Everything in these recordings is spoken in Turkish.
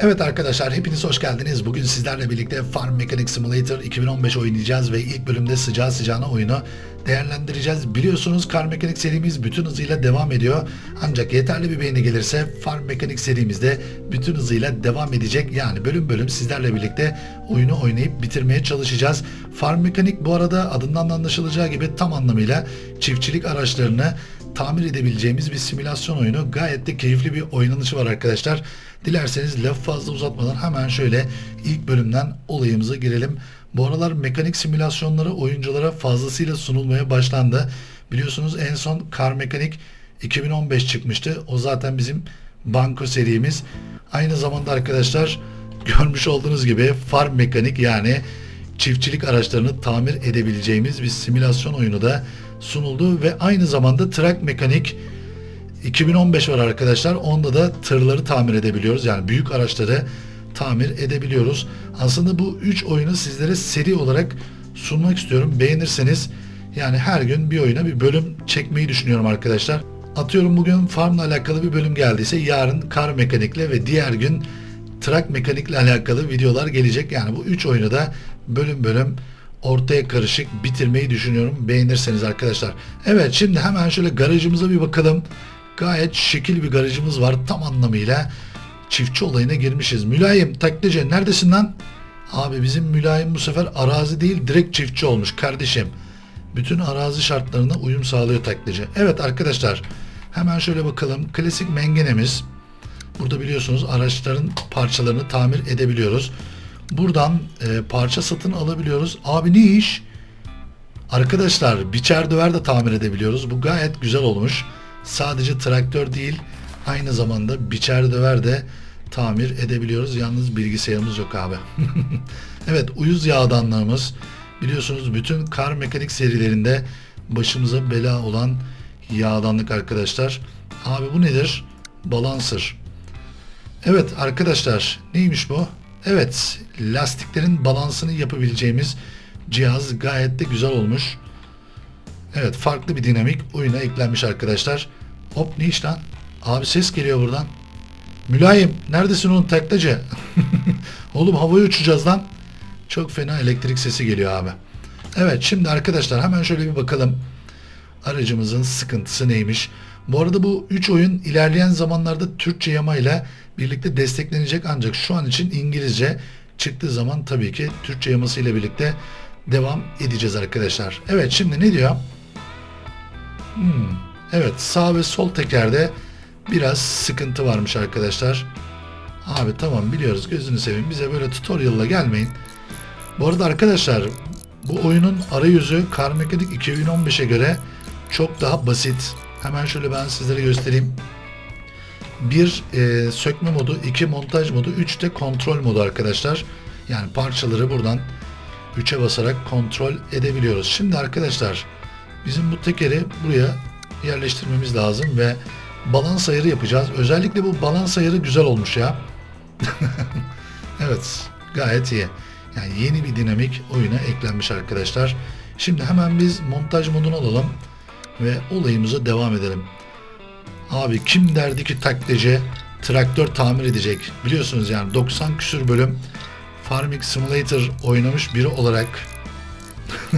Evet arkadaşlar hepiniz hoş geldiniz. Bugün sizlerle birlikte Farm Mechanic Simulator 2015 oynayacağız ve ilk bölümde sıcağı sıcağına oyunu değerlendireceğiz. Biliyorsunuz Car Mechanic serimiz bütün hızıyla devam ediyor. Ancak yeterli bir beğeni gelirse Farm Mechanic serimizde bütün hızıyla devam edecek. Yani bölüm bölüm sizlerle birlikte oyunu oynayıp bitirmeye çalışacağız. Farm Mechanic bu arada adından da anlaşılacağı gibi tam anlamıyla çiftçilik araçlarını tamir edebileceğimiz bir simülasyon oyunu. Gayet de keyifli bir oynanışı var arkadaşlar. Dilerseniz laf fazla uzatmadan hemen şöyle ilk bölümden olayımıza girelim. Bu aralar mekanik simülasyonları oyunculara fazlasıyla sunulmaya başlandı. Biliyorsunuz en son Car Mekanik 2015 çıkmıştı. O zaten bizim banko serimiz. Aynı zamanda arkadaşlar görmüş olduğunuz gibi Farm Mekanik yani çiftçilik araçlarını tamir edebileceğimiz bir simülasyon oyunu da sunuldu ve aynı zamanda Track Mekanik 2015 var arkadaşlar. Onda da tırları tamir edebiliyoruz. Yani büyük araçları tamir edebiliyoruz. Aslında bu 3 oyunu sizlere seri olarak sunmak istiyorum. Beğenirseniz yani her gün bir oyuna bir bölüm çekmeyi düşünüyorum arkadaşlar. Atıyorum bugün farmla alakalı bir bölüm geldiyse yarın kar mekanikle ve diğer gün trak mekanikle alakalı videolar gelecek. Yani bu 3 oyunu da bölüm bölüm ortaya karışık bitirmeyi düşünüyorum. Beğenirseniz arkadaşlar. Evet şimdi hemen şöyle garajımıza bir bakalım. Gayet şekil bir garajımız var tam anlamıyla. Çiftçi olayına girmişiz. Mülayim taklitçi neredesin lan? Abi bizim mülayim bu sefer arazi değil direkt çiftçi olmuş kardeşim. Bütün arazi şartlarına uyum sağlıyor taklitçi. Evet arkadaşlar hemen şöyle bakalım. Klasik mengenemiz. Burada biliyorsunuz araçların parçalarını tamir edebiliyoruz. Buradan e, parça satın alabiliyoruz. Abi ne iş? Arkadaşlar biçer döver de tamir edebiliyoruz. Bu gayet güzel olmuş. Sadece traktör değil aynı zamanda biçer döver de tamir edebiliyoruz. Yalnız bilgisayarımız yok abi. evet uyuz yağdanlarımız biliyorsunuz bütün kar mekanik serilerinde başımıza bela olan yağdanlık arkadaşlar. Abi bu nedir? Balancer. Evet arkadaşlar neymiş bu? Evet lastiklerin balansını yapabileceğimiz cihaz gayet de güzel olmuş. Evet farklı bir dinamik oyuna eklenmiş arkadaşlar. Hop ne iş lan? Abi ses geliyor buradan. Mülayim neredesin onun taklacı? Oğlum havaya uçacağız lan. Çok fena elektrik sesi geliyor abi. Evet şimdi arkadaşlar hemen şöyle bir bakalım. Aracımızın sıkıntısı neymiş? Bu arada bu 3 oyun ilerleyen zamanlarda Türkçe yamayla birlikte desteklenecek ancak şu an için İngilizce çıktığı zaman tabii ki Türkçe yaması ile birlikte devam edeceğiz arkadaşlar. Evet şimdi ne diyor? Hmm, evet sağ ve sol tekerde biraz sıkıntı varmış arkadaşlar. Abi tamam biliyoruz gözünü seveyim bize böyle tutorial'la gelmeyin. Bu arada arkadaşlar bu oyunun arayüzü Car Mechanic 2015'e göre çok daha basit. Hemen şöyle ben sizlere göstereyim. Bir e, sökme modu, iki montaj modu, üç de kontrol modu arkadaşlar. Yani parçaları buradan 3'e basarak kontrol edebiliyoruz. Şimdi arkadaşlar bizim bu tekeri buraya yerleştirmemiz lazım ve balans ayarı yapacağız. Özellikle bu balans ayarı güzel olmuş ya. evet gayet iyi. Yani yeni bir dinamik oyuna eklenmiş arkadaşlar. Şimdi hemen biz montaj modunu alalım ve olayımıza devam edelim. Abi kim derdi ki taklacı traktör tamir edecek? Biliyorsunuz yani 90 küsür bölüm Farming Simulator oynamış biri olarak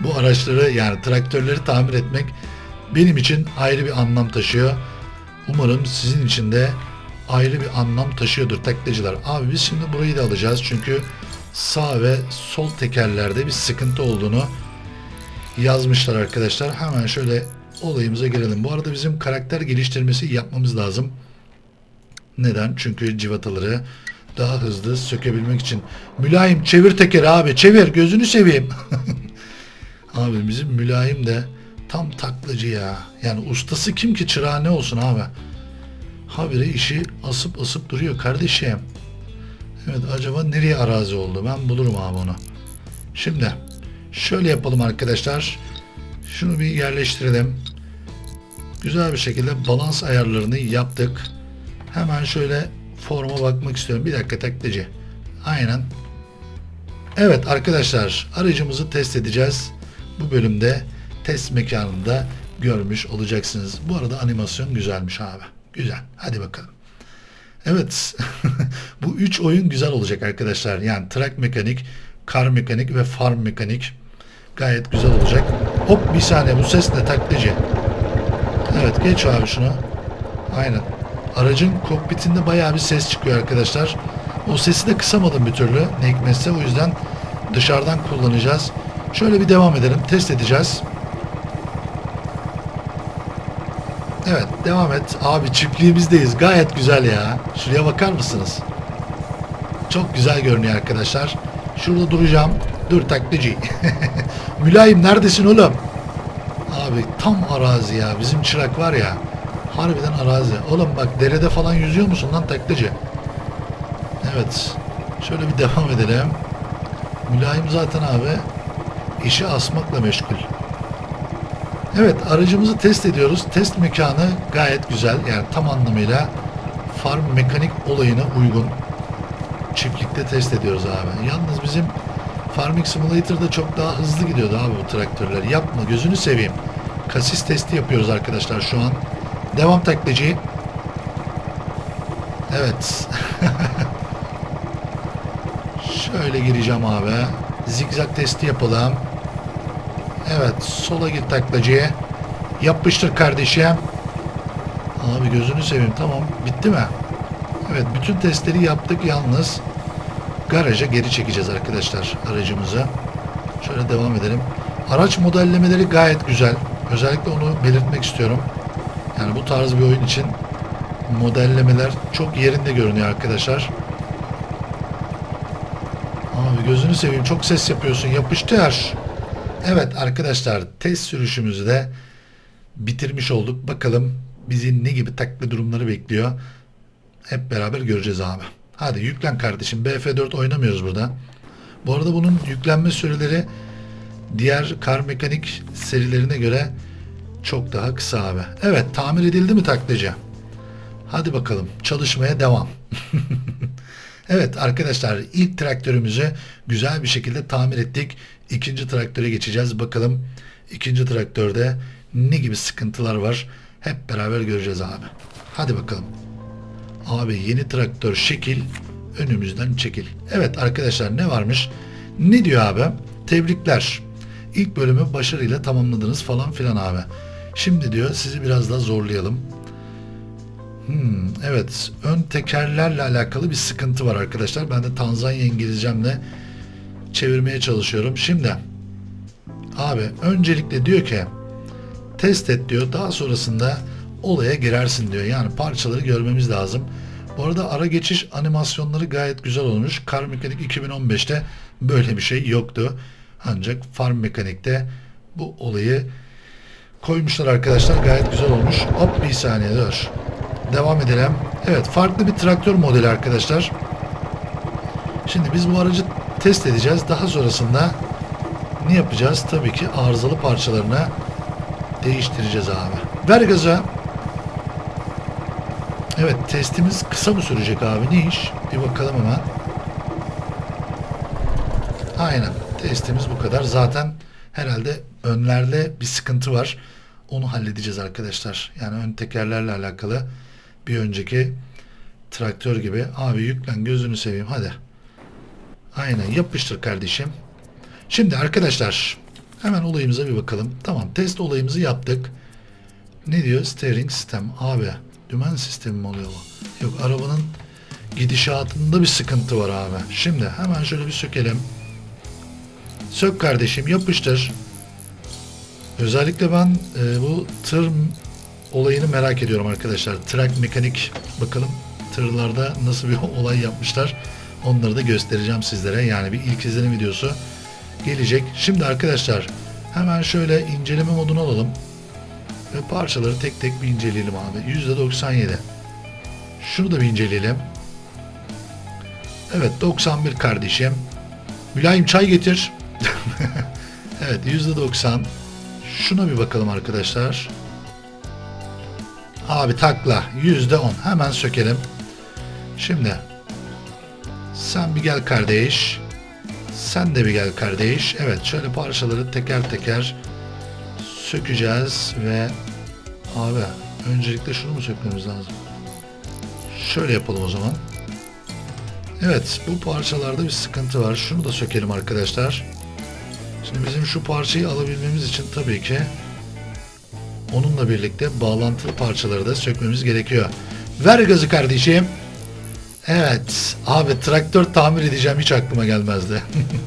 bu araçları yani traktörleri tamir etmek benim için ayrı bir anlam taşıyor. Umarım sizin için de ayrı bir anlam taşıyordur taklacılar. Abi biz şimdi burayı da alacağız çünkü sağ ve sol tekerlerde bir sıkıntı olduğunu yazmışlar arkadaşlar. Hemen şöyle olayımıza girelim. Bu arada bizim karakter geliştirmesi yapmamız lazım. Neden? Çünkü civataları daha hızlı sökebilmek için. Mülayim çevir tekeri abi çevir gözünü seveyim. abi bizim mülayim de tam taklacı ya. Yani ustası kim ki çırağı ne olsun abi. Habire işi asıp asıp duruyor kardeşim. Evet acaba nereye arazi oldu? Ben bulurum abi onu. Şimdi şöyle yapalım arkadaşlar. Şunu bir yerleştirelim. Güzel bir şekilde balans ayarlarını yaptık. Hemen şöyle forma bakmak istiyorum. Bir dakika taklacı. Aynen. Evet arkadaşlar aracımızı test edeceğiz. Bu bölümde test mekanında görmüş olacaksınız. Bu arada animasyon güzelmiş abi. Güzel. Hadi bakalım. Evet. Bu üç oyun güzel olacak arkadaşlar. Yani track mekanik, kar mekanik ve farm mekanik gayet güzel olacak. Hop bir saniye bu ses ne taklacı. Evet geç abi şunu. Aynen. Aracın kokpitinde bayağı bir ses çıkıyor arkadaşlar. O sesi de kısamadım bir türlü ne hikmetse. O yüzden dışarıdan kullanacağız. Şöyle bir devam edelim. Test edeceğiz. Evet devam et. Abi çiftliğimizdeyiz. Gayet güzel ya. Şuraya bakar mısınız? Çok güzel görünüyor arkadaşlar. Şurada duracağım. Dur taklacı. Mülayim neredesin oğlum? Abi tam arazi ya. Bizim çırak var ya. Harbiden arazi. Oğlum bak derede falan yüzüyor musun lan taklacı? Evet. Şöyle bir devam edelim. Mülayim zaten abi işi asmakla meşgul. Evet aracımızı test ediyoruz. Test mekanı gayet güzel. Yani tam anlamıyla farm mekanik olayına uygun. Çiftlikte test ediyoruz abi. Yalnız bizim Farming Simulator'da çok daha hızlı gidiyordu abi bu traktörler. Yapma gözünü seveyim. Kasis testi yapıyoruz arkadaşlar şu an. Devam taklacı. Evet. Şöyle gireceğim abi. Zigzag testi yapalım. Evet sola git taklacıya. Yapıştır kardeşim. Abi gözünü seveyim tamam bitti mi? Evet bütün testleri yaptık yalnız garaja geri çekeceğiz arkadaşlar aracımızı. Şöyle devam edelim. Araç modellemeleri gayet güzel. Özellikle onu belirtmek istiyorum. Yani bu tarz bir oyun için modellemeler çok yerinde görünüyor arkadaşlar. Abi gözünü seveyim çok ses yapıyorsun yapıştır. Evet arkadaşlar test sürüşümüzü de bitirmiş olduk. Bakalım bizi ne gibi taklı durumları bekliyor. Hep beraber göreceğiz abi. Hadi yüklen kardeşim. BF4 oynamıyoruz burada. Bu arada bunun yüklenme süreleri diğer kar mekanik serilerine göre çok daha kısa abi. Evet tamir edildi mi taklacı? Hadi bakalım çalışmaya devam. evet arkadaşlar ilk traktörümüzü güzel bir şekilde tamir ettik. İkinci traktöre geçeceğiz. Bakalım ikinci traktörde ne gibi sıkıntılar var. Hep beraber göreceğiz abi. Hadi bakalım. Abi yeni traktör şekil önümüzden çekil. Evet arkadaşlar ne varmış? Ne diyor abi? Tebrikler. İlk bölümü başarıyla tamamladınız falan filan abi. Şimdi diyor sizi biraz daha zorlayalım. Hmm, evet ön tekerlerle alakalı bir sıkıntı var arkadaşlar. Ben de Tanzanya İngilizcemle çevirmeye çalışıyorum. Şimdi abi öncelikle diyor ki test et diyor. Daha sonrasında olaya girersin diyor. Yani parçaları görmemiz lazım. Bu arada ara geçiş animasyonları gayet güzel olmuş. Kar Mekanik 2015'te böyle bir şey yoktu. Ancak Farm Mekanik'te bu olayı koymuşlar arkadaşlar. Gayet güzel olmuş. Hop bir saniye dur. Devam edelim. Evet farklı bir traktör modeli arkadaşlar. Şimdi biz bu aracı test edeceğiz. Daha sonrasında ne yapacağız? Tabii ki arızalı parçalarını değiştireceğiz abi. Ver gaza. Evet testimiz kısa mı sürecek abi? Ne iş? Bir bakalım hemen. Aynen. Testimiz bu kadar. Zaten herhalde önlerde bir sıkıntı var. Onu halledeceğiz arkadaşlar. Yani ön tekerlerle alakalı bir önceki traktör gibi. Abi yüklen gözünü seveyim hadi. Aynen yapıştır kardeşim. Şimdi arkadaşlar hemen olayımıza bir bakalım. Tamam test olayımızı yaptık. Ne diyor? Steering sistem. Abi dümen sistemi mi oluyor bu? Yok arabanın gidişatında bir sıkıntı var abi. Şimdi hemen şöyle bir sökelim. Sök kardeşim yapıştır. Özellikle ben e, bu tır olayını merak ediyorum arkadaşlar. Track mekanik bakalım tırlarda nasıl bir olay yapmışlar. Onları da göstereceğim sizlere. Yani bir ilk izlenim videosu gelecek. Şimdi arkadaşlar hemen şöyle inceleme modunu alalım. Ve parçaları tek tek bir inceleyelim abi. %97. Şunu da bir inceleyelim. Evet 91 kardeşim. Mülayim çay getir. evet %90. Şuna bir bakalım arkadaşlar. Abi takla %10. Hemen sökelim. Şimdi sen bir gel kardeş. Sen de bir gel kardeş. Evet şöyle parçaları teker teker sökeceğiz ve abi öncelikle şunu mu sökmemiz lazım? Şöyle yapalım o zaman. Evet bu parçalarda bir sıkıntı var. Şunu da sökelim arkadaşlar. Şimdi bizim şu parçayı alabilmemiz için tabii ki onunla birlikte bağlantılı parçaları da sökmemiz gerekiyor. Ver gazı kardeşim. Evet. Abi traktör tamir edeceğim hiç aklıma gelmezdi.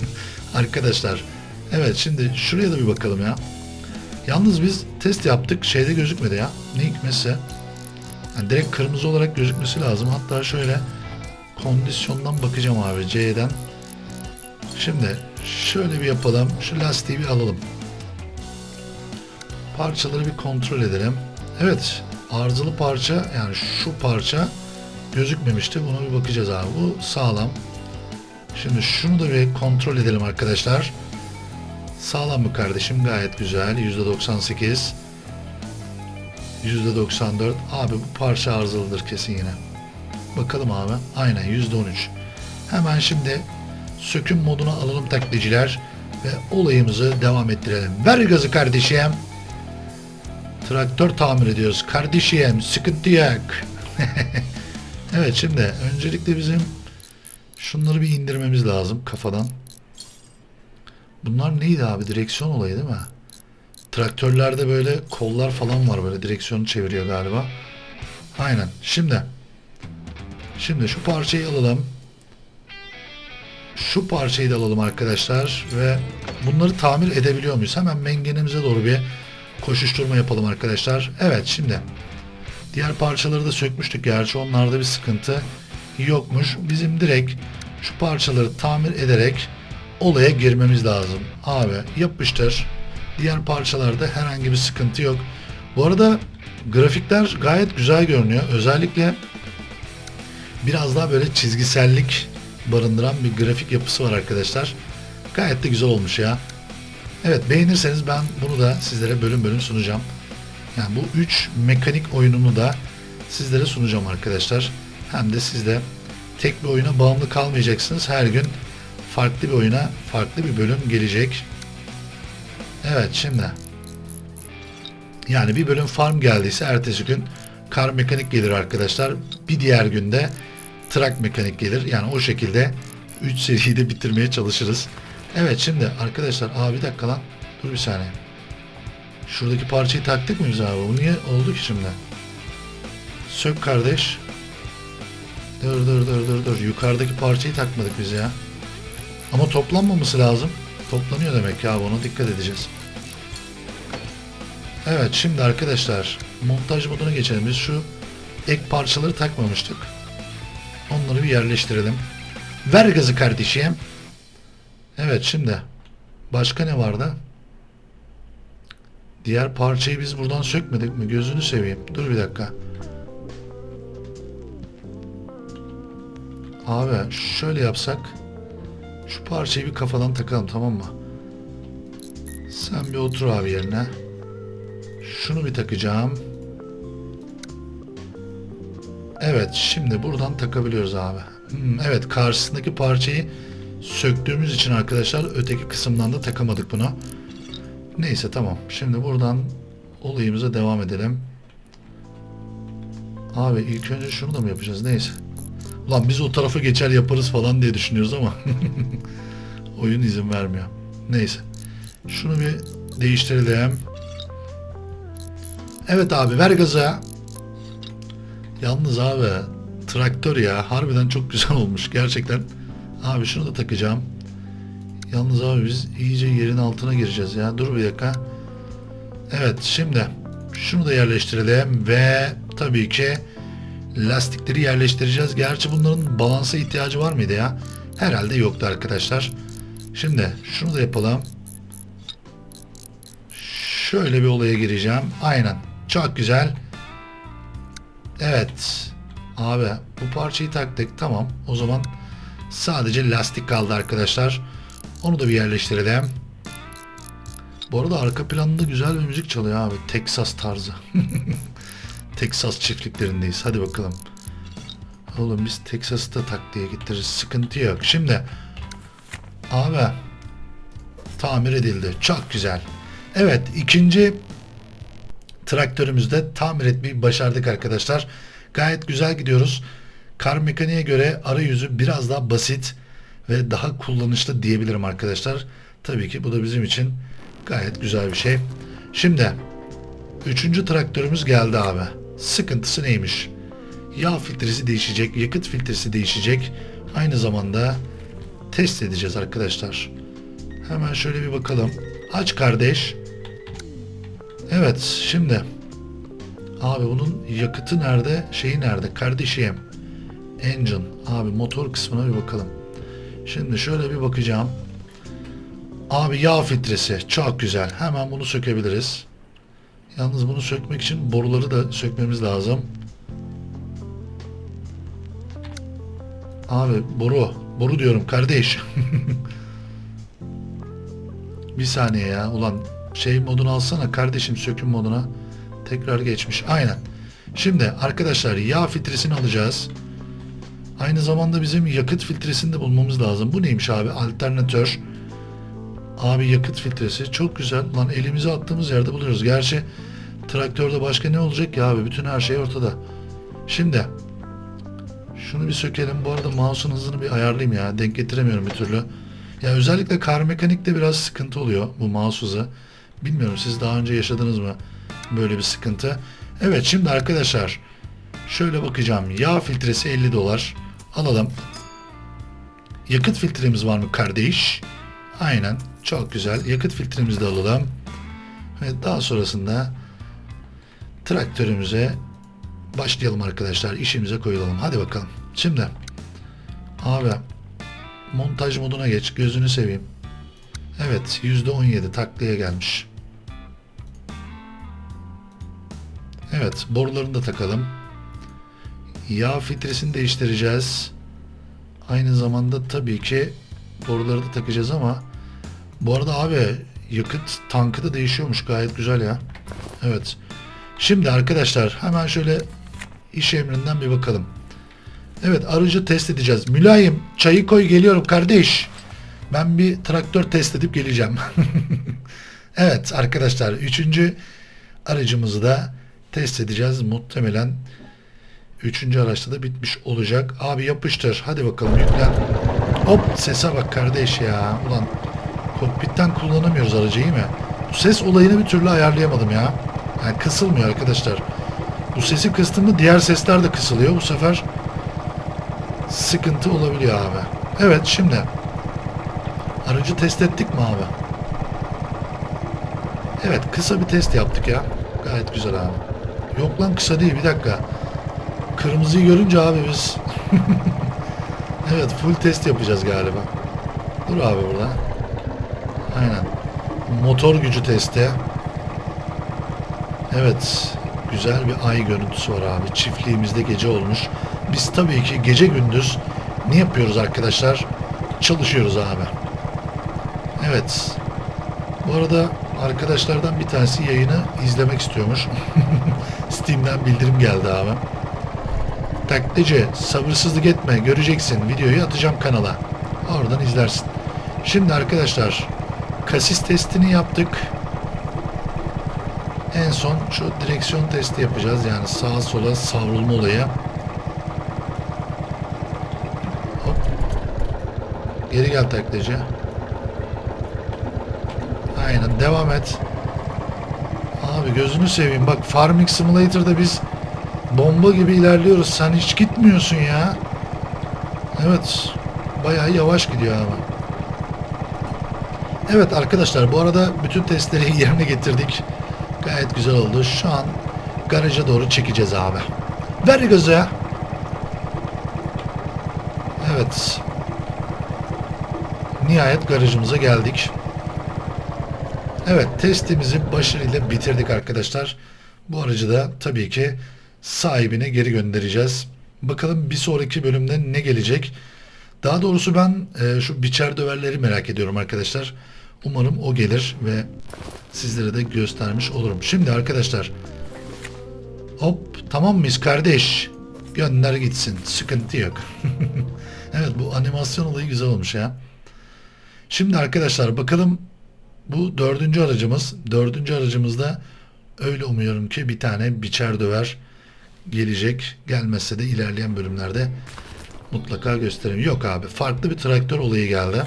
Arkadaşlar. Evet şimdi şuraya da bir bakalım ya. Yalnız biz test yaptık. Şeyde gözükmedi ya. Ne hikmetse. Yani direkt kırmızı olarak gözükmesi lazım. Hatta şöyle kondisyondan bakacağım abi C'den. Şimdi şöyle bir yapalım. Şu lastiği bir alalım. Parçaları bir kontrol edelim. Evet. Arızalı parça yani şu parça gözükmemişti. Buna bir bakacağız abi. Bu sağlam. Şimdi şunu da bir kontrol edelim arkadaşlar. Sağlam mı kardeşim? Gayet güzel. %98. %94. Abi bu parça arızalıdır kesin yine. Bakalım abi. Aynen %13. Hemen şimdi söküm moduna alalım taklitçiler ve olayımızı devam ettirelim. Ver gazı kardeşim. Traktör tamir ediyoruz. Kardeşim sıkıntı yok. evet şimdi öncelikle bizim şunları bir indirmemiz lazım kafadan. Bunlar neydi abi? Direksiyon olayı değil mi? Traktörlerde böyle kollar falan var böyle direksiyonu çeviriyor galiba. Aynen. Şimdi Şimdi şu parçayı alalım. Şu parçayı da alalım arkadaşlar ve bunları tamir edebiliyor muyuz? Hemen mengenemize doğru bir koşuşturma yapalım arkadaşlar. Evet şimdi diğer parçaları da sökmüştük gerçi onlarda bir sıkıntı yokmuş. Bizim direkt şu parçaları tamir ederek olaya girmemiz lazım. Abi yapıştır. Diğer parçalarda herhangi bir sıkıntı yok. Bu arada grafikler gayet güzel görünüyor. Özellikle biraz daha böyle çizgisellik barındıran bir grafik yapısı var arkadaşlar. Gayet de güzel olmuş ya. Evet beğenirseniz ben bunu da sizlere bölüm bölüm sunacağım. Yani bu 3 mekanik oyununu da sizlere sunacağım arkadaşlar. Hem de siz de tek bir oyuna bağımlı kalmayacaksınız. Her gün farklı bir oyuna farklı bir bölüm gelecek. Evet şimdi yani bir bölüm farm geldiyse ertesi gün kar mekanik gelir arkadaşlar. Bir diğer günde trak mekanik gelir. Yani o şekilde 3 seriyi de bitirmeye çalışırız. Evet şimdi arkadaşlar abi bir dakika lan. Dur bir saniye. Şuradaki parçayı taktık mı biz abi? Bu niye oldu ki şimdi? Sök kardeş. Dur dur dur dur dur. Yukarıdaki parçayı takmadık biz ya. Ama toplanmaması lazım. Toplanıyor demek ya buna dikkat edeceğiz. Evet şimdi arkadaşlar montaj moduna geçelim. Biz şu ek parçaları takmamıştık. Onları bir yerleştirelim. Ver gazı kardeşim. Evet şimdi başka ne vardı? Diğer parçayı biz buradan sökmedik mi? Gözünü seveyim. Dur bir dakika. Abi şöyle yapsak şu parçayı bir kafadan takalım tamam mı? Sen bir otur abi yerine. Şunu bir takacağım. Evet şimdi buradan takabiliyoruz abi. Hmm, evet karşısındaki parçayı söktüğümüz için arkadaşlar öteki kısımdan da takamadık bunu. Neyse tamam. Şimdi buradan olayımıza devam edelim. Abi ilk önce şunu da mı yapacağız? Neyse. Ulan biz o tarafa geçer yaparız falan diye düşünüyoruz ama oyun izin vermiyor. Neyse. Şunu bir değiştirelim. Evet abi ver gaza. Yalnız abi traktör ya harbiden çok güzel olmuş gerçekten. Abi şunu da takacağım. Yalnız abi biz iyice yerin altına gireceğiz ya. Dur bir dakika. Evet şimdi şunu da yerleştirelim ve tabii ki lastikleri yerleştireceğiz. Gerçi bunların balansa ihtiyacı var mıydı ya? Herhalde yoktu arkadaşlar. Şimdi şunu da yapalım. Şöyle bir olaya gireceğim. Aynen. Çok güzel. Evet. Abi bu parçayı taktık. Tamam. O zaman sadece lastik kaldı arkadaşlar. Onu da bir yerleştirelim. Bu arada arka planında güzel bir müzik çalıyor abi. Texas tarzı. Texas çiftliklerindeyiz. Hadi bakalım. Oğlum biz Texas'ı da taktiğe getiririz. Sıkıntı yok. Şimdi abi tamir edildi. Çok güzel. Evet ikinci traktörümüzde tamir etmeyi başardık arkadaşlar. Gayet güzel gidiyoruz. kar mekaniğe göre arayüzü biraz daha basit ve daha kullanışlı diyebilirim arkadaşlar. Tabii ki bu da bizim için gayet güzel bir şey. Şimdi üçüncü traktörümüz geldi abi. Sıkıntısı neymiş? Yağ filtresi değişecek, yakıt filtresi değişecek. Aynı zamanda test edeceğiz arkadaşlar. Hemen şöyle bir bakalım. Aç kardeş. Evet şimdi. Abi bunun yakıtı nerede? Şeyi nerede? Kardeşim. Engine. Abi motor kısmına bir bakalım. Şimdi şöyle bir bakacağım. Abi yağ filtresi. Çok güzel. Hemen bunu sökebiliriz. Yalnız bunu sökmek için boruları da sökmemiz lazım. Abi boru. Boru diyorum kardeş. bir saniye ya. Ulan şey modunu alsana kardeşim söküm moduna. Tekrar geçmiş. Aynen. Şimdi arkadaşlar yağ filtresini alacağız. Aynı zamanda bizim yakıt filtresini de bulmamız lazım. Bu neymiş abi? Alternatör. Abi yakıt filtresi. Çok güzel. Lan elimize attığımız yerde buluyoruz. Gerçi traktörde başka ne olacak ya abi? Bütün her şey ortada. Şimdi şunu bir sökelim. Bu arada mouse'un hızını bir ayarlayayım ya. Denk getiremiyorum bir türlü. Ya özellikle kar mekanikte biraz sıkıntı oluyor bu mouse hızı. Bilmiyorum siz daha önce yaşadınız mı böyle bir sıkıntı? Evet şimdi arkadaşlar şöyle bakacağım. Yağ filtresi 50 dolar. Alalım. Yakıt filtremiz var mı kardeş? Aynen. Çok güzel. Yakıt filtremizi de alalım. Ve daha sonrasında traktörümüze başlayalım arkadaşlar. İşimize koyulalım. Hadi bakalım. Şimdi abi montaj moduna geç. Gözünü seveyim. Evet. %17 taklaya gelmiş. Evet. Borularını da takalım. Yağ filtresini değiştireceğiz. Aynı zamanda tabii ki boruları da takacağız ama bu arada abi yakıt tankı da değişiyormuş gayet güzel ya. Evet. Şimdi arkadaşlar hemen şöyle iş emrinden bir bakalım. Evet aracı test edeceğiz. Mülayim çayı koy geliyorum kardeş. Ben bir traktör test edip geleceğim. evet arkadaşlar üçüncü aracımızı da test edeceğiz. Muhtemelen üçüncü araçta da bitmiş olacak. Abi yapıştır. Hadi bakalım yüklen. Hop sese bak kardeş ya. Ulan kokpitten kullanamıyoruz aracı iyi mi? Bu ses olayını bir türlü ayarlayamadım ya. Yani kısılmıyor arkadaşlar. Bu sesi kıstığımda diğer sesler de kısılıyor. Bu sefer sıkıntı olabiliyor abi. Evet şimdi aracı test ettik mi abi? Evet kısa bir test yaptık ya. Gayet güzel abi. Yok lan kısa değil bir dakika. Kırmızıyı görünce abi biz Evet full test yapacağız galiba. Dur abi burada. Aynen. Motor gücü testi. Evet. Güzel bir ay görüntüsü var abi. Çiftliğimizde gece olmuş. Biz tabii ki gece gündüz ne yapıyoruz arkadaşlar? Çalışıyoruz abi. Evet. Bu arada arkadaşlardan bir tanesi yayını izlemek istiyormuş. Steam'den bildirim geldi abi. Taklitçi sabırsızlık etme göreceksin videoyu atacağım kanala. Oradan izlersin. Şimdi arkadaşlar kasis testini yaptık. En son şu direksiyon testi yapacağız. Yani sağa sola savrulma olayı. Hop. Geri gel taklitçi. Aynen devam et. Abi gözünü seveyim. Bak Farming Simulator'da biz bomba gibi ilerliyoruz. Sen hiç gitmiyorsun ya. Evet. Bayağı yavaş gidiyor ama. Evet arkadaşlar bu arada bütün testleri yerine getirdik. Gayet güzel oldu. Şu an garaja doğru çekeceğiz abi. Ver gözü. Evet. Nihayet garajımıza geldik. Evet testimizi başarıyla bitirdik arkadaşlar. Bu aracı da tabii ki sahibine geri göndereceğiz. Bakalım bir sonraki bölümde ne gelecek. Daha doğrusu ben e, şu biçer döverleri merak ediyorum arkadaşlar. Umarım o gelir ve sizlere de göstermiş olurum. Şimdi arkadaşlar hop tamam mıyız kardeş? Gönder gitsin. Sıkıntı yok. evet bu animasyon olayı güzel olmuş ya. Şimdi arkadaşlar bakalım bu dördüncü aracımız. Dördüncü aracımızda öyle umuyorum ki bir tane biçer döver gelecek. Gelmezse de ilerleyen bölümlerde mutlaka göstereyim. Yok abi farklı bir traktör olayı geldi.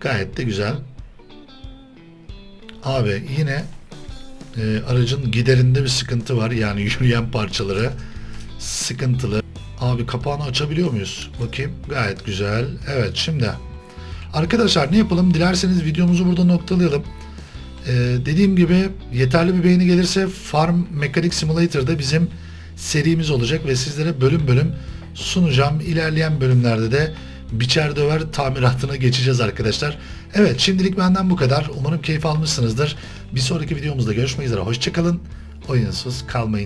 Gayet de güzel. Abi yine e, aracın giderinde bir sıkıntı var. Yani yürüyen parçaları sıkıntılı. Abi kapağını açabiliyor muyuz? Bakayım. Gayet güzel. Evet şimdi. Arkadaşlar ne yapalım? Dilerseniz videomuzu burada noktalayalım. Ee, dediğim gibi yeterli bir beğeni gelirse Farm Mechanic Simulator'da bizim serimiz olacak ve sizlere bölüm bölüm sunacağım. İlerleyen bölümlerde de biçer döver tamiratına geçeceğiz arkadaşlar. Evet şimdilik benden bu kadar. Umarım keyif almışsınızdır. Bir sonraki videomuzda görüşmek üzere. Hoşçakalın. Oyunsuz kalmayın.